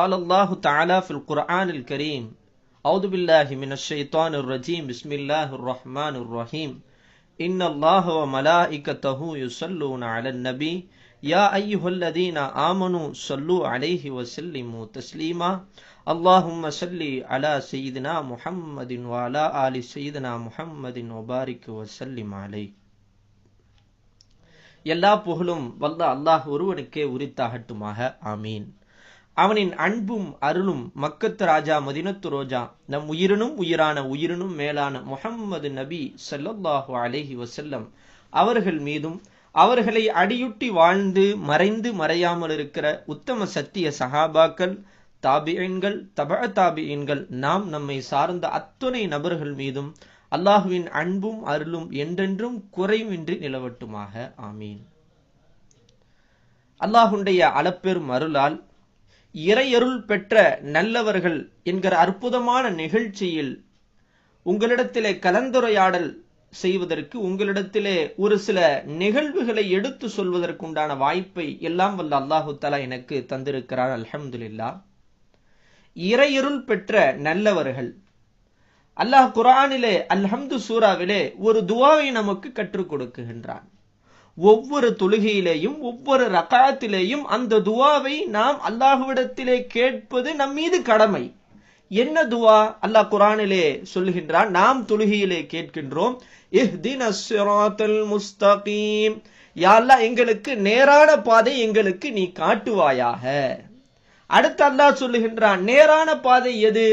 قال الله تعالى في القرآن الكريم أعوذ بالله من الشيطان الرجيم بسم الله الرحمن الرحيم إن الله وملائكته يصلون على النبي يا أيها الذين آمنوا صلوا عليه وسلموا تسليما اللهم صل على سيدنا محمد وعلى آل سيدنا محمد وبارك وسلم عليه எல்லா புகழும் வல்ல அல்லாஹ் ஒருவனுக்கே உரித்தாகட்டுமாக ஆமீன் அவனின் அன்பும் அருளும் மக்கத்து ராஜா மதினத்து ரோஜா நம் உயிரினும் உயிரான உயிரினும் மேலான முகம்மது நபி ஸல்லல்லாஹு அலேஹி வசல்லம் அவர்கள் மீதும் அவர்களை அடியுட்டி வாழ்ந்து மறைந்து மறையாமல் இருக்கிற உத்தம சத்திய சஹாபாக்கள் தாபியன்கள் தப தாபியன்கள் நாம் நம்மை சார்ந்த அத்துணை நபர்கள் மீதும் அல்லாஹுவின் அன்பும் அருளும் என்றென்றும் குறைவின்றி நிலவட்டுமாக. ஆமீன். அல்லாஹுடைய அளப்பெரும் அருளால் இறையருள் பெற்ற நல்லவர்கள் என்கிற அற்புதமான நிகழ்ச்சியில் உங்களிடத்திலே கலந்துரையாடல் செய்வதற்கு உங்களிடத்திலே ஒரு சில நிகழ்வுகளை எடுத்து சொல்வதற்குண்டான வாய்ப்பை எல்லாம் வல்ல அல்லாஹு தலா எனக்கு தந்திருக்கிறார் அல்ஹம்துலில்லா. இறையருள் பெற்ற நல்லவர்கள். அல்லாஹ் குரானிலே அல்ஹம்து சூராவிலே ஒரு துவாவை நமக்கு கற்றுக் கொடுக்குகின்றான். ஒவ்வொரு தொழுகையிலேயும் ஒவ்வொரு ரகாத்திலேயும் அந்த துவாவை நாம் அல்லாஹுவிடத்திலே கேட்பது நம் மீது கடமை. என்ன துவா? அல்லாஹ் குரானிலே சொல்லுகின்றான் நாம் தொழுகையிலே கேட்கின்றோம் முஸ்தகீம். யாழ்லா எங்களுக்கு நேரான பாதை எங்களுக்கு நீ காட்டுவாயாக. அடுத்து அல்லாஹ் சொல்லுகின்றான் நேரான பாதை எது?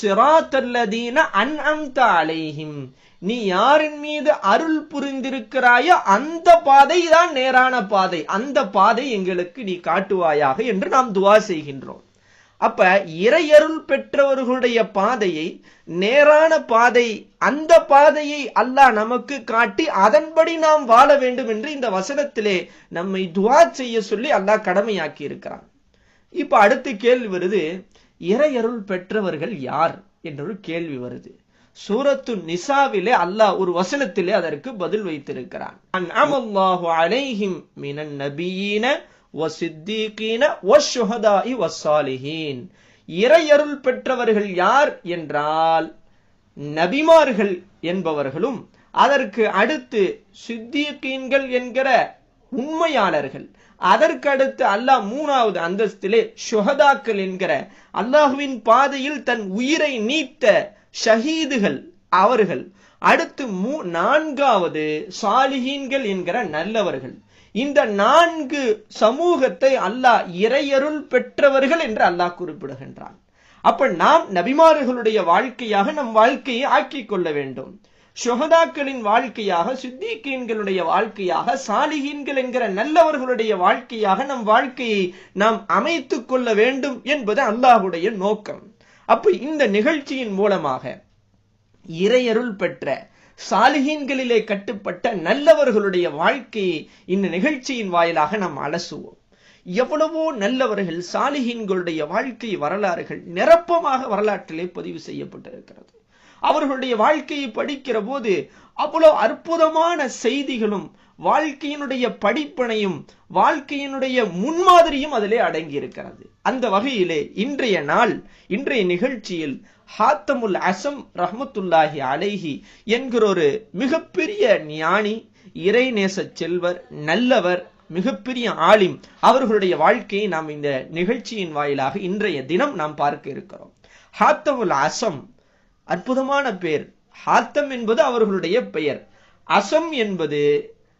சிராத்தல்லதீன அன்அம்த அலைஹிம். நீ யாரின் மீது அருள் புரிந்திருக்கிறாயோ அந்த பாதை தான் நேரான பாதை. அந்த பாதை எங்களுக்கு நீ காட்டுவாயாக என்று நாம் துவா செய்கின்றோம். அப்ப இறையருள் பெற்றவர்களுடைய பாதையை நேரான பாதை அந்த பாதையை அல்லாஹ் நமக்கு காட்டி அதன்படி நாம் வாழ வேண்டும் என்று இந்த வசனத்திலே நம்மை துவா செய்ய சொல்லி அல்லாஹ் கடமையாக்கி இருக்கிறான் இப்ப அடுத்து கேள்வி வருது இறையருள் பெற்றவர்கள் யார்? என்ற ஒரு கேள்வி வருது. சூரத்து நிசாவிலே அல்லாஹ் ஒரு வசனத்திலே அதற்கு பதில் வைத்திருக்கிறான். அன்அமல்லாஹு அலைஹிம் மினன் நபியீன வசித்தீகீன வஷுஹதாஇ வஸ்ஸாலிஹீன். இறையருள் பெற்றவர்கள் யார் என்றால் நபிமார்கள் என்பவர்களும் அதற்கு அடுத்து சித்தீகீன்கள் என்கிற உண்மையாளர்கள் அதற்கு அடுத்து அல்லாஹ் மூணாவது அந்தஸ்திலே சுகதாக்கள் என்கிற அல்லாஹுவின் பாதையில் தன் உயிரை நீத்த ஷஹீதுகள் அவர்கள். அடுத்து மூ நான்காவது சாலிஹீன்கள் என்கிற நல்லவர்கள். இந்த நான்கு சமூகத்தை அல்லாஹ் இறையருள் பெற்றவர்கள் என்று அல்லாஹ் குறிப்பிடுகின்றான். அப்ப நாம் நபிமார்களுடைய வாழ்க்கையாக நம் வாழ்க்கையை ஆக்கிக் கொள்ள வேண்டும். சுகதாக்களின் வாழ்க்கையாக சித்திகீன்களுடைய வாழ்க்கையாக சாலிகீன்கள் என்கிற நல்லவர்களுடைய வாழ்க்கையாக நம் வாழ்க்கையை நாம் அமைத்துக் கொள்ள வேண்டும் என்பது அல்லாஹுடைய நோக்கம். அப்ப இந்த நிகழ்ச்சியின் மூலமாக இறையருள் பெற்ற சாலிகீன்களிலே கட்டுப்பட்ட நல்லவர்களுடைய வாழ்க்கையை இந்த நிகழ்ச்சியின் வாயிலாக நாம் அலசுவோம். எவ்வளவோ நல்லவர்கள் சாலிகீன்களுடைய வாழ்க்கை வரலாறுகள் நிரப்பமாக வரலாற்றிலே பதிவு செய்யப்பட்டிருக்கிறது. அவர்களுடைய வாழ்க்கையை படிக்கிற போது அவ்வளவு அற்புதமான செய்திகளும் வாழ்க்கையினுடைய படிப்பனையும் வாழ்க்கையினுடைய முன்மாதிரியும் அதிலே அடங்கி இருக்கிறது அந்த வகையிலே இன்றைய நாள் இன்றைய நிகழ்ச்சியில் ஹாத்தமுல் அசம் ரஹமத்துல்லாஹி அலைஹி என்கிற ஒரு மிகப்பெரிய ஞானி இறைநேச செல்வர் நல்லவர் மிகப்பெரிய ஆலிம் அவர்களுடைய வாழ்க்கையை நாம் இந்த நிகழ்ச்சியின் வாயிலாக இன்றைய தினம் நாம் பார்க்க இருக்கிறோம். ஹாத்தமுல் அசம் அற்புதமான பெயர் ஹாத்தம் என்பது அவர்களுடைய பெயர். அசம் என்பது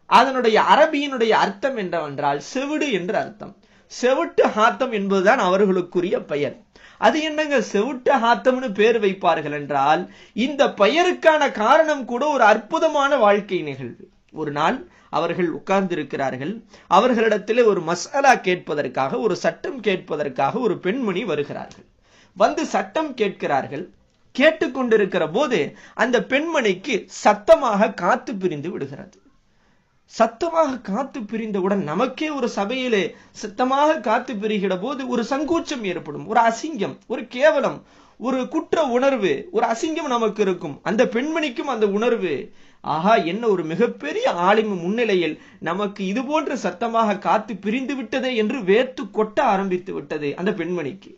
அதனுடைய அரபியினுடைய அர்த்தம் என்னவென்றால் செவிடு என்று அர்த்தம். செவிட்டு ஹாத்தம் என்பதுதான் அவர்களுக்குரிய பெயர். அது என்னங்க? செவிட்டு ஹாத்தம்னு பேர் வைப்பார்கள் என்றால் இந்த பெயருக்கான காரணம் கூட ஒரு அற்புதமான வாழ்க்கை நிகழ்வு. ஒரு நாள் அவர்கள் உட்கார்ந்திருக்கிறார்கள். அவர்களிடத்திலே ஒரு மசாலா கேட்பதற்காக ஒரு சட்டம் கேட்பதற்காக ஒரு பெண்மணி வருகிறார்கள். வந்து சட்டம் கேட்கிறார்கள். கேட்டுக்கொண்டிருக்கிற போது அந்த பெண்மணிக்கு சத்தமாக காத்து பிரிந்து விடுகிறது. சத்தமாக காத்து பிரிந்தவுடன் நமக்கே ஒரு சபையிலே சத்தமாக காத்து பிரிகிற போது ஒரு சங்கூச்சம் ஏற்படும் ஒரு அசிங்கம் ஒரு கேவலம் ஒரு குற்ற உணர்வு ஒரு அசிங்கம் நமக்கு இருக்கும். அந்த பெண்மணிக்கும் அந்த உணர்வு ஆஹா என்ன ஒரு மிகப்பெரிய ஆலிமு முன்னிலையில் நமக்கு இது போன்ற சத்தமாக காத்து பிரிந்து விட்டதே என்று வேர்த்து கொட்ட ஆரம்பித்து விட்டது அந்த பெண்மணிக்கு.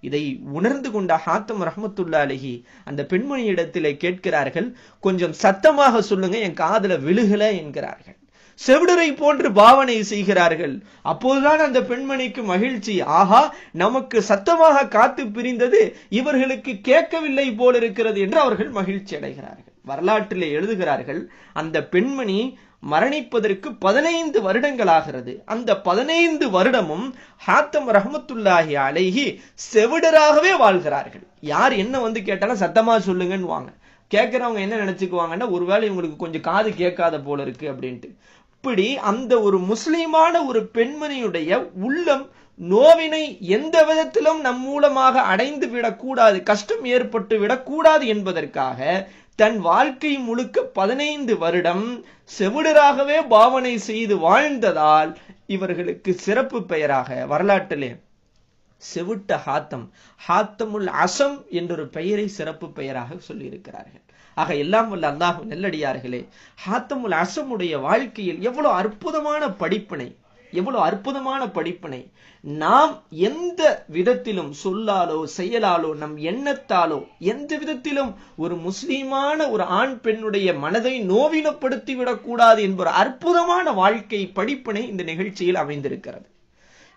இதை உணர்ந்து கொண்ட ஹாத்தம் ரஹமத்துல்லா அலஹி அந்த பெண்மணியிடத்திலே கேட்கிறார்கள் கொஞ்சம் சத்தமாக சொல்லுங்க என் காதல விழுகல என்கிறார்கள். செவிடரை போன்று பாவனை செய்கிறார்கள். அப்போதுதான் அந்த பெண்மணிக்கு மகிழ்ச்சி. ஆஹா நமக்கு சத்தமாக காத்து பிரிந்தது இவர்களுக்கு கேட்கவில்லை போல இருக்கிறது என்று அவர்கள் மகிழ்ச்சி அடைகிறார்கள் வரலாற்றிலே எழுதுகிறார்கள் அந்த பெண்மணி மரணிப்பதற்கு பதினைந்து வருடங்கள் ஆகிறது அந்த பதினைந்து வருடமும் ஹாத்தம் ரஹமத்துல்லாஹி அலைஹி செவிடராகவே வாழ்கிறார்கள். யார் என்ன வந்து கேட்டாலும் சத்தமா சொல்லுங்கன்னு வாங்க. கேட்கிறவங்க என்ன நினைச்சுக்குவாங்கன்னா ஒருவேளை இவங்களுக்கு கொஞ்சம் காது கேட்காத போல இருக்கு அப்படின்ட்டு. இப்படி அந்த ஒரு முஸ்லீமான ஒரு பெண்மணியுடைய உள்ளம் நோவினை எந்த விதத்திலும் நம் மூலமாக அடைந்து விடக்கூடாது கஷ்டம் ஏற்பட்டு விடக்கூடாது என்பதற்காக தன் வாழ்க்கை முழுக்க பதினைந்து வருடம் செவிடராகவே பாவனை செய்து வாழ்ந்ததால் இவர்களுக்கு சிறப்பு பெயராக வரலாற்றிலே செவிட்ட ஹாத்தம் ஹாத்தமுல் அசம் என்றொரு பெயரை சிறப்பு பெயராக சொல்லியிருக்கிறார்கள். ஆக எல்லாம் வல்ல அல்லாஹு நெல்லடியார்களே ஹாத்தமுல் அசமுடைய வாழ்க்கையில் எவ்வளவு அற்புதமான படிப்பினை எவ்வளவு அற்புதமான படிப்பினை. நாம் எந்த விதத்திலும் சொல்லாலோ செயலாலோ நம் எண்ணத்தாலோ எந்த விதத்திலும் ஒரு முஸ்லீமான ஒரு ஆண் பெண்ணுடைய மனதை நோவினப்படுத்தி விடக்கூடாது என்பது அற்புதமான வாழ்க்கை படிப்பினை இந்த நிகழ்ச்சியில் அமைந்திருக்கிறது.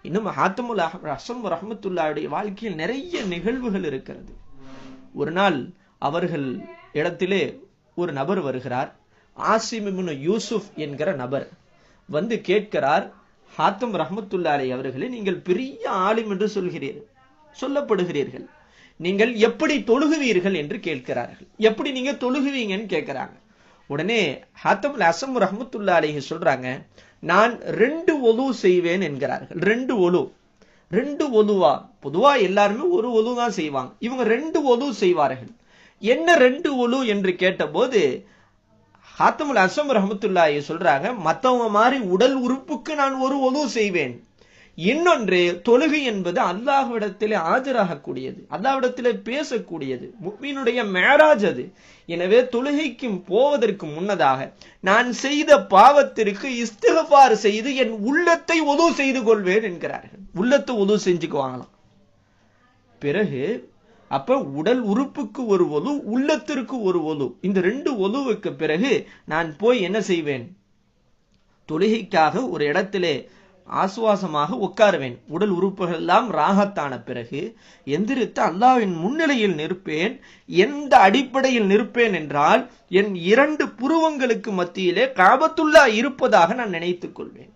இன்னும் ஹாத்தமுல் அசம் ரஹமத்துல்லாவுடைய வாழ்க்கையில் நிறைய நிகழ்வுகள் இருக்கிறது. ஒரு நாள் அவர்கள் இடத்திலே ஒரு நபர் வருகிறார். ஆசிமிமுனு யூசுப் என்கிற நபர் வந்து கேட்கிறார் ஹாத்தம் ரஹமத்துல்லாலை அவர்களே நீங்கள் பெரிய ஆலிம் என்று சொல்கிறீர்கள். சொல்லப்படுகிறீர்கள். நீங்கள் எப்படி தொழுகுவீர்கள் என்று கேட்கிறார்கள். எப்படி நீங்க தொழுகுவீங்கன்னு கேட்கிறாங்க. உடனே ஹாத்தம் அசம் ரஹமத்துல்லா அலிஹி சொல்றாங்க நான் ரெண்டு ஒலு செய்வேன் என்கிறார்கள். ரெண்டு ஒலு. ரெண்டு ஒலுவா? பொதுவா எல்லாருமே ஒரு ஒலு தான் செய்வாங்க. இவங்க ரெண்டு ஒலு செய்வார்கள். என்ன ரெண்டு ஒலு என்று கேட்டபோது ஹாத்தமுல் அசம் ரஹமத்துல்லாஹி சொல்றாங்க மத்தவங்க மாதிரி உடல் உறுப்புக்கு நான் ஒரு உதவு செய்வேன். இன்னொன்று தொழுகை என்பது அல்லாஹ்விடத்திலே ஆஜராகக்கூடியது அல்லாஹ்விடத்திலே பேசக்கூடியது முக்மீனுடைய மேராஜ் அது. எனவே தொழுகைக்கும் போவதற்கு முன்னதாக நான் செய்த பாவத்திற்கு இஸ்திகபார் செய்து என் உள்ளத்தை உதவு செய்து கொள்வேன் என்கிறார்கள். உள்ளத்தை உதவு செஞ்சுக்குவாங்களாம். பிறகு அப்ப உடல் உறுப்புக்கு ஒரு ஒலு உள்ளத்திற்கு ஒரு ஒலு இந்த ரெண்டு ஒலுவுக்கு பிறகு நான் போய் என்ன செய்வேன்? தொழுகைக்காக ஒரு இடத்திலே ஆசுவாசமாக உட்காருவேன். உடல் உறுப்புகள் எல்லாம் ராகத்தான பிறகு எந்திரித்து அல்லாவின் முன்னிலையில் நிற்பேன். எந்த அடிப்படையில் நிற்பேன் என்றால் என் இரண்டு புருவங்களுக்கு மத்தியிலே காபத்துள்ளா இருப்பதாக நான் நினைத்துக் கொள்வேன்.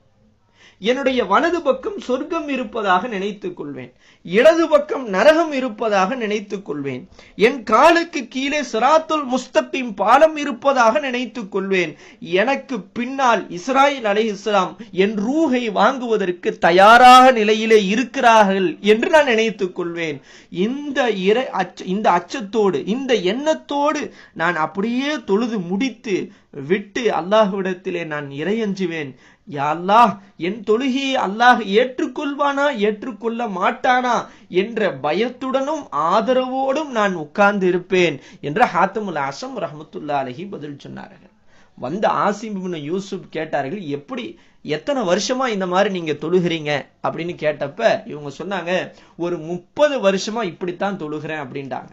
என்னுடைய வலது பக்கம் சொர்க்கம் இருப்பதாக நினைத்துக் கொள்வேன். இடது பக்கம் நரகம் இருப்பதாக நினைத்துக் கொள்வேன். என் காலுக்கு கீழே சிராத்துல் முஸ்தபிம் பாலம் இருப்பதாக நினைத்துக் கொள்வேன். எனக்கு பின்னால் இஸ்ராயில் அலை இஸ்லாம் என் ரூகை வாங்குவதற்கு தயாராக நிலையிலே இருக்கிறார்கள் என்று நான் நினைத்துக் கொள்வேன். இந்த இறை அச்ச இந்த அச்சத்தோடு இந்த எண்ணத்தோடு நான் அப்படியே தொழுது முடித்து விட்டு அல்லாஹ்விடத்திலே நான் இறையஞ்சுவேன். யா அல்லாஹ் என் தொழுகையை அல்லாஹ் ஏற்றுக்கொள்வானா ஏற்றுக்கொள்ள மாட்டானா என்ற பயத்துடனும் ஆதரவோடும் நான் உட்கார்ந்து இருப்பேன் என்று ஹாத்தமுல் அசம் ரஹமத்துல்லா அலஹி பதில் சொன்னார்கள். வந்த ஆசிம் யூசுப் கேட்டார்கள் எப்படி எத்தனை வருஷமா இந்த மாதிரி நீங்க தொழுகிறீங்க? அப்படின்னு கேட்டப்ப இவங்க சொன்னாங்க ஒரு முப்பது வருஷமா இப்படித்தான் தொழுகிறேன் அப்படின்ட்டாங்க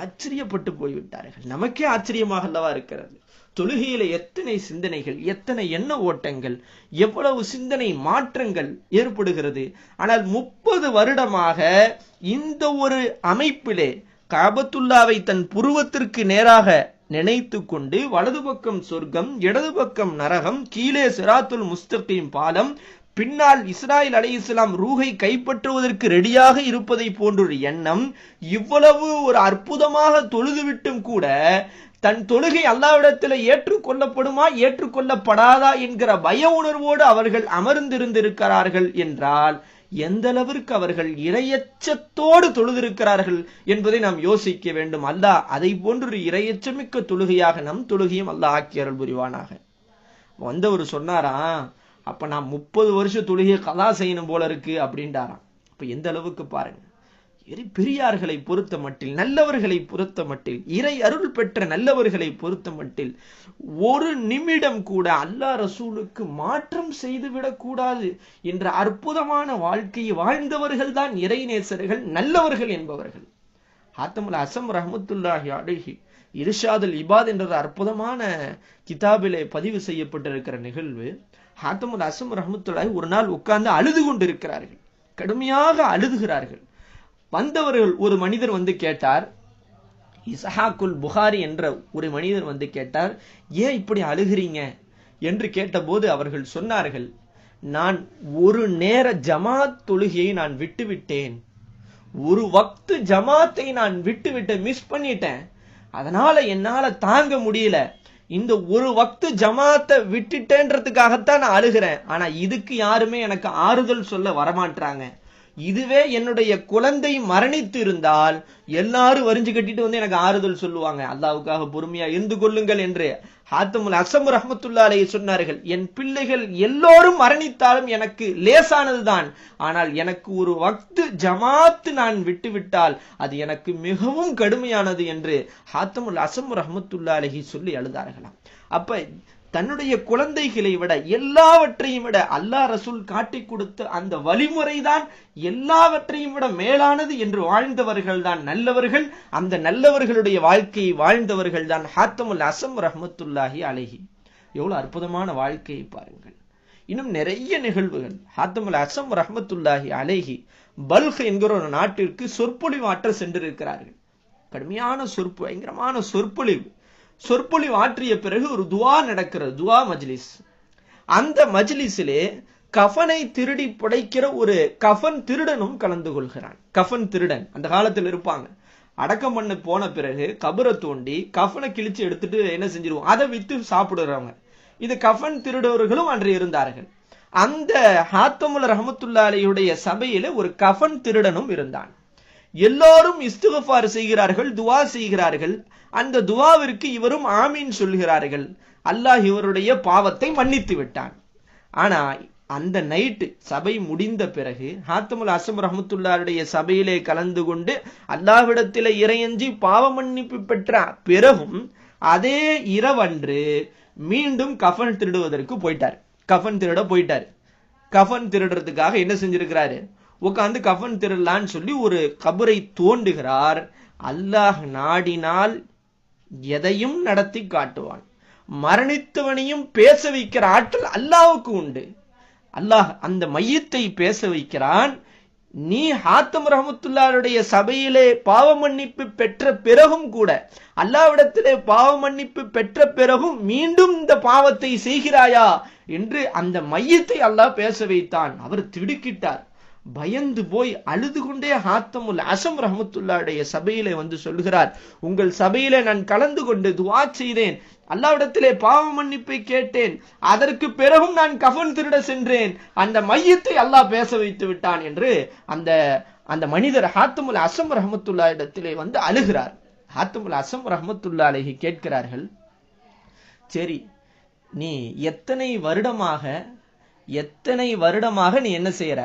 ஆச்சரியப்பட்டு போய்விட்டார்கள். நமக்கே ஆச்சரியமாக அல்லவா இருக்கிறது. தொழுகையில எத்தனை சிந்தனைகள் எத்தனை எண்ண ஓட்டங்கள் எவ்வளவு சிந்தனை மாற்றங்கள் ஏற்படுகிறது. ஆனால் முப்பது வருடமாக இந்த ஒரு அமைப்பிலே காபத்துல்லாவை தன் புருவத்திற்கு நேராக நினைத்து கொண்டு வலது பக்கம் சொர்க்கம் இடது பக்கம் நரகம் கீழே சிராத்துல் முஸ்தகிம் பாலம் பின்னால் இஸ்ராயல் அலை இஸ்லாம் ரூகை கைப்பற்றுவதற்கு ரெடியாக இருப்பதை போன்றொரு எண்ணம் இவ்வளவு ஒரு அற்புதமாக தொழுதுவிட்டும் கூட தன் தொழுகை அல்லாவிடத்தில் ஏற்றுக்கொள்ளப்படுமா ஏற்றுக்கொள்ளப்படாதா என்கிற பய உணர்வோடு அவர்கள் அமர்ந்திருந்திருக்கிறார்கள் என்றால் எந்த அளவிற்கு அவர்கள் இரையச்சத்தோடு தொழுதிருக்கிறார்கள் என்பதை நாம் யோசிக்க வேண்டும். அல்லாஹ் அதை போன்றொரு இரையச்சமிக்க தொழுகையாக நம் தொழுகையும் அல்லாஹ் ஆக்கி அருள் புரிவானாக வந்தவர் சொன்னாராம் அப்ப நான் முப்பது வருஷம் தொழுகையை கதா செய்யணும் போல இருக்கு அப்படின்றாராம் அப்ப எந்த அளவுக்கு பாருங்க. பெரியார்களை பொறுத்த மட்டில் நல்லவர்களை பொறுத்த மட்டில் இறை அருள் பெற்ற நல்லவர்களை பொறுத்த மட்டில் ஒரு நிமிடம் கூட அல்லாஹ் ரசூலுக்கு மாற்றம் செய்துவிடக் கூடாது என்ற அற்புதமான வாழ்க்கையை வாழ்ந்தவர்கள் தான் இறைநேசர்கள் நல்லவர்கள் என்பவர்கள். ஹாத்தமுல் அசம் ரஹமத்துல்லாஹி அலைஹி இர்ஷாதுல் இபாத் என்ற அற்புதமான கிதாபிலே பதிவு செய்யப்பட்டிருக்கிற நிகழ்வு ஹாத்தமுல் அசம் ரஹமத்துல்லாஹி ஒரு நாள் உட்கார்ந்து அழுது கொண்டிருக்கிறார்கள். கடுமையாக அழுதுகிறார்கள். வந்தவர்கள் ஒரு மனிதர் வந்து கேட்டார் இசஹாக்குல் புகாரி என்ற ஒரு மனிதர் வந்து கேட்டார் ஏன் இப்படி அழுகிறீங்க? என்று கேட்டபோது அவர்கள் சொன்னார்கள் நான் ஒரு நேர ஜமாத் தொழுகையை நான் விட்டுவிட்டேன். ஒரு வக்து ஜமாத்தை நான் விட்டு விட்டு மிஸ் பண்ணிட்டேன். அதனால என்னால தாங்க முடியல. இந்த ஒரு வக்து ஜமாத்தை விட்டுட்டேன்றதுக்காகத்தான் நான் அழுகிறேன். ஆனா இதுக்கு யாருமே எனக்கு ஆறுதல் சொல்ல வரமாட்டாங்க இதுவே என்னுடைய குழந்தை மரணித்து இருந்தால் எல்லாரும் வரிஞ்சு கட்டிட்டு வந்து எனக்கு ஆறுதல் சொல்லுவாங்க. அல்லாவுக்காக பொறுமையா இருந்து கொள்ளுங்கள் என்று ஹாத்தமுல் அசம் ரஹமத்துல்லாலே சொன்னார்கள். என் பிள்ளைகள் எல்லோரும் மரணித்தாலும் எனக்கு லேசானதுதான். ஆனால் எனக்கு ஒரு வக்து ஜமாத்து நான் விட்டுவிட்டால் அது எனக்கு மிகவும் கடுமையானது என்று ஹாத்தமுல் அசம் ரஹமத்துல்லாலஹி சொல்லி எழுதார்களாம் அப்ப தன்னுடைய குழந்தைகளை விட எல்லாவற்றையும் விட அல்லாஹ் ரசூல் காட்டி கொடுத்த அந்த வழிமுறைதான் எல்லாவற்றையும் விட மேலானது என்று வாழ்ந்தவர்கள் தான் நல்லவர்கள். அந்த நல்லவர்களுடைய வாழ்க்கையை வாழ்ந்தவர்கள் தான் ஹாத்தமுல் அசம் ரஹமத்துல்லாஹி அழகி எவ்வளவு அற்புதமான வாழ்க்கையை பாருங்கள். இன்னும் நிறைய நிகழ்வுகள். ஹாத்தமுல் அசம் ரஹமத்துல்லாஹி அலேஹி பல்க் என்கிற ஒரு நாட்டிற்கு சொற்பொழிவாற்ற சென்றிருக்கிறார்கள். கடுமையான சொற்பு பயங்கரமான சொற்பொழிவு. சொற்பொழிவு ஆற்றிய பிறகு ஒரு துவா நடக்கிறது துவா மஜ்லிஸ். அந்த மஜ்லிஸிலே கஃனை திருடி புடைக்கிற ஒரு கஃன் திருடனும் கலந்து கொள்கிறான். கஃன் திருடன் அந்த காலத்தில் இருப்பாங்க. அடக்கம் பண்ண போன பிறகு கபரை தோண்டி கஃனை கிழிச்சு எடுத்துட்டு என்ன செஞ்சிருவோம்? அதை வித்து சாப்பிடுறவங்க. இது கஃன் திருடவர்களும் அன்று இருந்தார்கள். அந்த ஹாத்தமுல் ரஹமத்துல்லாலையுடைய சபையில ஒரு கஃன் திருடனும் இருந்தான். எல்லோரும் இஸ்துகஃபார் செய்கிறார்கள் துவா செய்கிறார்கள். அந்த துவாவிற்கு இவரும் ஆமீன் சொல்கிறார்கள். அல்லாஹ் இவருடைய பாவத்தை மன்னித்து விட்டான். ஆனா அந்த நைட்டு சபை முடிந்த பிறகு ஹாத்தமுல் அசம் ரஹமத்துல்லாருடைய சபையிலே கலந்து கொண்டு அல்லாஹ்விடத்தில இறையஞ்சி பாவ மன்னிப்பு பெற்ற பிறகும் அதே இரவன்று மீண்டும் கஃன் திருடுவதற்கு போயிட்டார். கஃன் திருட போயிட்டார். கஃன் திருடுறதுக்காக என்ன செஞ்சிருக்கிறாரு? உட்காந்து கஃன் திருடலான்னு சொல்லி ஒரு கபரை தோண்டுகிறார். அல்லாஹ் நாடினால் எதையும் நடத்தி காட்டுவான். மரணித்தவனையும் பேச வைக்கிற ஆற்றல் அல்லாவுக்கு உண்டு. அல்லாஹ் அந்த மையத்தை பேச வைக்கிறான். நீ ஹாத்தம் ரஹமத்துல்லாருடைய சபையிலே பாவ மன்னிப்பு பெற்ற பிறகும் கூட அல்லாவிடத்திலே பாவ மன்னிப்பு பெற்ற பிறகும் மீண்டும் இந்த பாவத்தை செய்கிறாயா என்று அந்த மையத்தை அல்லாஹ் பேச வைத்தான். அவர் திடுக்கிட்டார். பயந்து போய் அழுது கொண்டே ஹாத்தமுல் அசம் ரஹமத்துல்லாடைய சபையிலே வந்து சொல்கிறார் உங்கள் சபையிலே நான் கலந்து கொண்டு துவா செய்தேன். அல்லாவிடத்திலே பாவ மன்னிப்பை கேட்டேன். அதற்கு பிறகும் நான் கஃன் திருட சென்றேன். அந்த மையத்தை அல்லாஹ் பேச வைத்து விட்டான் என்று அந்த அந்த மனிதர் ஹாத்தமுல் அசம் ரஹமத்துல்லா இடத்திலே வந்து அழுகிறார். ஹாத்தமுல் அசம் ரஹமத்துல்லா அழகி கேட்கிறார்கள் சரி நீ எத்தனை வருடமாக எத்தனை வருடமாக நீ என்ன செய்யற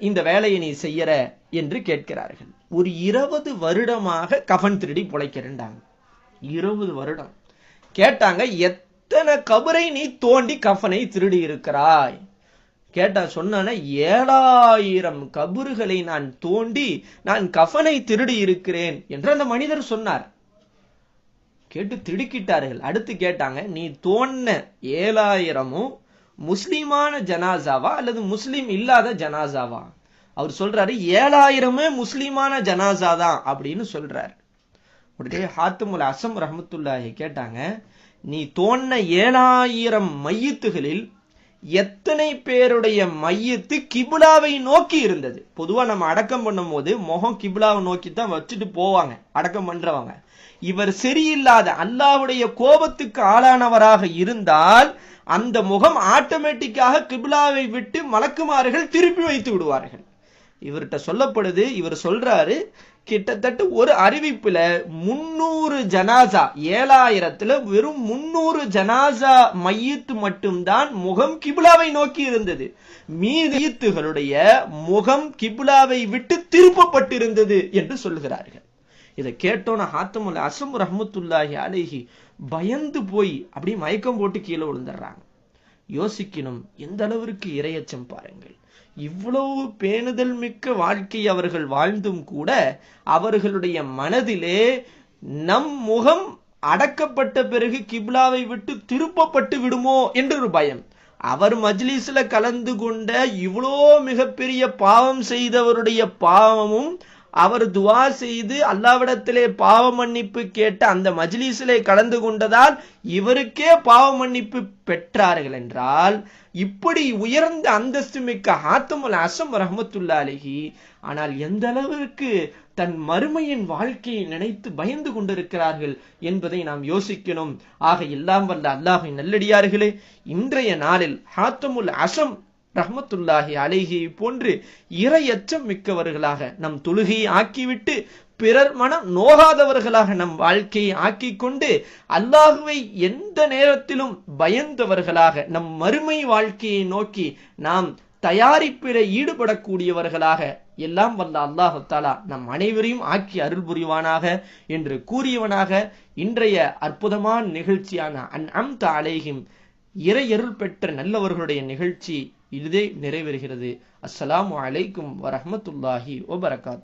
இந்த வேலையை நீ செய்யற என்று கேட்கிறார்கள். ஒரு இருபது வருடமாக கஃன் திருடி பிழைக்கிறேன்டாங்க. இருபது வருடம். கேட்டாங்க எத்தனை கபரை நீ தோண்டி கஃனை திருடி இருக்கிறாய்? கேட்டா சொன்ன ஏழாயிரம் கபறுகளை நான் தோண்டி நான் கஃனை திருடி இருக்கிறேன் என்று அந்த மனிதர் சொன்னார். கேட்டு திடுக்கிட்டார்கள் அடுத்து கேட்டாங்க நீ தோன்ன ஏழாயிரமும் முஸ்லீமான ஜனாசாவா அல்லது முஸ்லிம் இல்லாத ஜனாசாவா? அவர் சொல்றாரு ஏழாயிரமே முஸ்லீமான ஜனாசா தான் அப்படின்னு சொல்றாரு. உடனே ஹாத்துமுல் அசம் ரஹமத்துல்லாஹி கேட்டாங்க நீ தோன்ன ஏழாயிரம் மையத்துகளில் எத்தனை பேருடைய மையத்து கிபுலாவை நோக்கி இருந்தது? பொதுவா நம்ம அடக்கம் பண்ணும் போது முகம் கிபுலாவை நோக்கி தான் வச்சுட்டு போவாங்க அடக்கம் பண்றவங்க. இவர் சரியில்லாத அல்லாவுடைய கோபத்துக்கு ஆளானவராக இருந்தால் அந்த முகம் ஆட்டோமேட்டிக்காக கிபிலாவை விட்டு மலக்குமார்கள் திருப்பி வைத்து விடுவார்கள். இவர்கிட்ட சொல்லப்படுது இவர் சொல்றாரு கிட்டத்தட்ட ஒரு அறிவிப்புல முன்னூறு ஜனாசா ஏழாயிரத்துல வெறும் முன்னூறு ஜனாசா மையத்து மட்டும்தான் முகம் கிபுலாவை நோக்கி இருந்தது. மீதியத்துகளுடைய முகம் கிபுலாவை விட்டு திருப்பப்பட்டிருந்தது என்று சொல்லுகிறார்கள் இதை கேட்டோன்னு ஹாத்தமுல்ல அசம் ரஹமத்துல்லாஹி அலைஹி பயந்து போய் அப்படியே மயக்கம் போட்டு கீழே விழுந்துடுறாங்க. யோசிக்கணும் எந்த அளவிற்கு இரையச்சம் பாருங்கள். இவ்வளவு பேணுதல் மிக்க வாழ்க்கை அவர்கள் வாழ்ந்தும் கூட அவர்களுடைய மனதிலே நம் முகம் அடக்கப்பட்ட பிறகு கிப்லாவை விட்டு திருப்பப்பட்டு விடுமோ என்று ஒரு பயம். அவர் மஜ்லிஸ்ல கலந்து கொண்ட இவ்வளோ மிகப்பெரிய பாவம் செய்தவருடைய பாவமும் அவர் துவா செய்து அல்லாவிடத்திலே பாவ மன்னிப்பு கேட்ட அந்த மஜ்லீஸிலே கலந்து கொண்டதால் இவருக்கே பாவ மன்னிப்பு பெற்றார்கள் என்றால் இப்படி உயர்ந்த அந்தஸ்து மிக்க ஹாத்தமுல் அசம் ரஹமத்துல்லா அலிஹி ஆனால் எந்த அளவிற்கு தன் மறுமையின் வாழ்க்கையை நினைத்து பயந்து கொண்டிருக்கிறார்கள் என்பதை நாம் யோசிக்கணும். ஆக எல்லாம் வல்ல அல்லாஹின் நல்லடியார்களே இன்றைய நாளில் ஹாத்தமுல் அசம் ரஹமத்துல்லாஹி அலைஹி போன்று இரையற்றம் மிக்கவர்களாக நம் தொழுகையை ஆக்கிவிட்டு பிறர் மனம் நோகாதவர்களாக நம் வாழ்க்கையை ஆக்கிக் கொண்டு அல்லாஹுவை எந்த நேரத்திலும் பயந்தவர்களாக நம் மறுமை வாழ்க்கையை நோக்கி நாம் தயாரிப்பில ஈடுபடக்கூடியவர்களாக எல்லாம் வல்ல அல்லாஹு தாலா நம் அனைவரையும் ஆக்கி அருள் புரிவானாக என்று கூறியவனாக இன்றைய அற்புதமான நிகழ்ச்சியான அன் அம் தாலேகிம் இறையருள் பெற்ற நல்லவர்களுடைய நிகழ்ச்சி இதே நிறைவேறுகிறது. அஸ்ஸலாம் அலைக்கும் வரஹமத்துல்லாஹி ஒபரகாத்